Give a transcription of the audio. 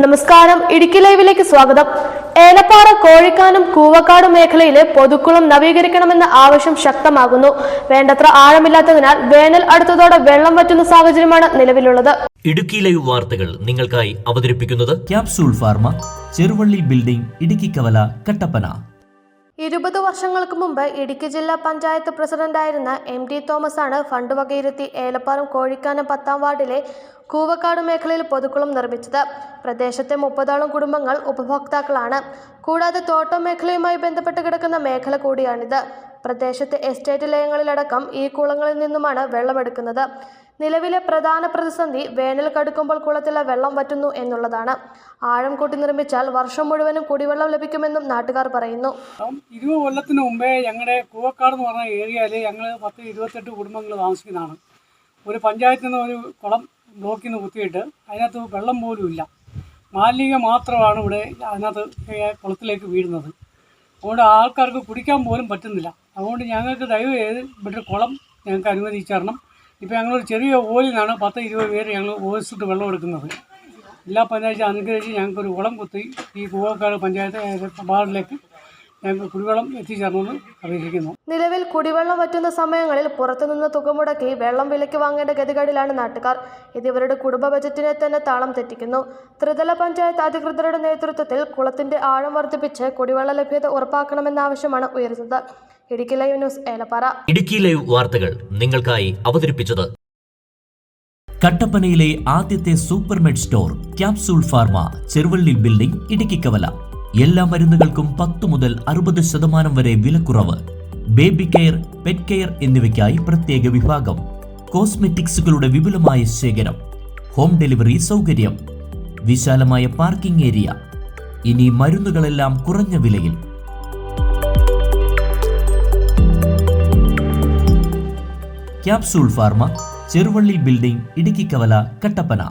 നമസ്കാരം. ഇടുക്കി ലൈവിലേക്ക് സ്വാഗതം. ഏലപ്പാറ കോഴിക്കാനും കൂവക്കാട് മേഖലയിലെ പൊതുക്കുളം നവീകരിക്കണമെന്ന ആവശ്യം ശക്തമാകുന്നു. വേണ്ടത്ര ആഴമില്ലാത്തതിനാൽ വേനൽ അടുത്തതോടെ വെള്ളം വറ്റുന്ന സാഹചര്യമാണ് നിലവിലുള്ളത്. ഇടുക്കി ലൈവ് വാർത്തകൾ നിങ്ങൾക്കായി അവതരിപ്പിക്കുന്നത് capsule pharma Cheruvally building Idukki കവല കട്ടപ്പന. ഇരുപത് വർഷങ്ങൾക്ക് മുമ്പ് ഇടുക്കി ജില്ലാ പഞ്ചായത്ത് പ്രസിഡന്റായിരുന്ന എം ഡി തോമസ് ആണ് ഫണ്ട് വകയിരുത്തി ഏലപ്പാറം കോഴിക്കാനം പത്താം വാർഡിലെ കൂവക്കാട് മേഖലയിൽ പൊതുക്കുളം നിർമ്മിച്ചത്. പ്രദേശത്തെ മുപ്പതോളം കുടുംബങ്ങൾ ഉപഭോക്താക്കളാണ്. കൂടാതെ തോട്ടം മേഖലയുമായി ബന്ധപ്പെട്ട് കിടക്കുന്ന മേഖല കൂടിയാണിത്. പ്രദേശത്തെ എസ്റ്റേറ്റ് ലയങ്ങളിലടക്കം ഈ കുളങ്ങളിൽ നിന്നുമാണ് വെള്ളമെടുക്കുന്നത്. നിലവിലെ പ്രധാന പ്രതിസന്ധി വേനൽ കടുക്കുമ്പോൾ കുളത്തിലെ വെള്ളം വറ്റുന്നു എന്നുള്ളതാണ്. ആഴം കൂട്ടി നിർമ്മിച്ചാൽ വർഷം മുഴുവനും കുടിവെള്ളം ലഭിക്കുമെന്നും നാട്ടുകാർ പറയുന്നു. ഇരുപത് കൊല്ലത്തിന് മുമ്പേ ഞങ്ങളുടെ കൂവക്കാട് എന്ന് പറഞ്ഞ ഏരിയയിൽ ഞങ്ങൾ പത്ത് ഇരുപത്തെട്ട് കുടുംബങ്ങൾ താമസിക്കുന്നതാണ്. ഒരു പഞ്ചായത്തിൽ നിന്ന് ഒരു കുളം ബ്ലോക്കിൽ നിന്ന് കുത്തിയിട്ട് അതിനകത്ത് വെള്ളം പോലും ഇല്ല. മാലിന്യം മാത്രമാണ് ഇവിടെ അതിനകത്ത് കുളത്തിലേക്ക് വീഴുന്നത്. അതുകൊണ്ട് ആൾക്കാർക്ക് കുടിക്കാൻ പോലും പറ്റുന്നില്ല. അതുകൊണ്ട് ഞങ്ങൾക്ക് ദയവ് ചെയ്ത് ഇവിടെ കുളം ഞങ്ങൾക്ക് അനുവദിച്ചു തരണം. ഇപ്പോൾ ഞങ്ങളൊരു ചെറിയ ഓലിനാണ് പത്ത് ഇരുപത് പേര് ഞങ്ങൾ ഓസിട്ട് വെള്ളം എടുക്കുന്നത്. എല്ലാ പഞ്ചായത്തും അനുഗ്രഹിച്ച് ഞങ്ങൾക്കൊരു കുളം കുത്തി ഈ കൂവക്കാട് പഞ്ചായത്ത് വാർഡിലേക്ക് കുടിവെള്ളം നിലവിൽ കുടിവെള്ളം വറ്റുന്ന സമയങ്ങളിൽ പുറത്തുനിന്ന് തുക മുടക്കി വെള്ളം വിലയ്ക്ക് വാങ്ങേണ്ട ഗതികേടിലാണ് നാട്ടുകാർ. ഇത് ഇവരുടെ കുടുംബ ബജറ്റിനെ തന്നെ താളം തെറ്റിക്കുന്നു. ത്രിതല പഞ്ചായത്ത് അധികൃതരുടെ നേതൃത്വത്തിൽ കുളത്തിന്റെ ആഴം വർദ്ധിപ്പിച്ച് കുടിവെള്ള ലഭ്യത ഉറപ്പാക്കണമെന്ന ആവശ്യമാണ് ഉയരുന്നത്. Idukki live news Elappara. Idukki live വാർത്തകൾ നിങ്ങൾക്കായി അവതരിപ്പിച്ചത് കട്ടപ്പനയിലെ ആദ്യത്തെ Supermed store capsule pharma Cheruvally building Idukkikavala എല്ലാ മരുന്നുകൾക്കും പത്ത് മുതൽ അറുപത് ശതമാനം വരെ വിലക്കുറവ്. ബേബി കെയർ പെറ്റ് കെയർ എന്നിവയ്ക്കായി പ്രത്യേക വിഭാഗം. കോസ്മെറ്റിക്സുകളുടെ വിപുലമായ ശേഖരം. ഹോം ഡെലിവറി സൗകര്യം. വിശാലമായ പാർക്കിംഗ് ഏരിയ. ഇനി മരുന്നുകളെല്ലാം കുറഞ്ഞ വിലയിൽ. Capsule pharma Cheruvally building Idukkikavala Kattappana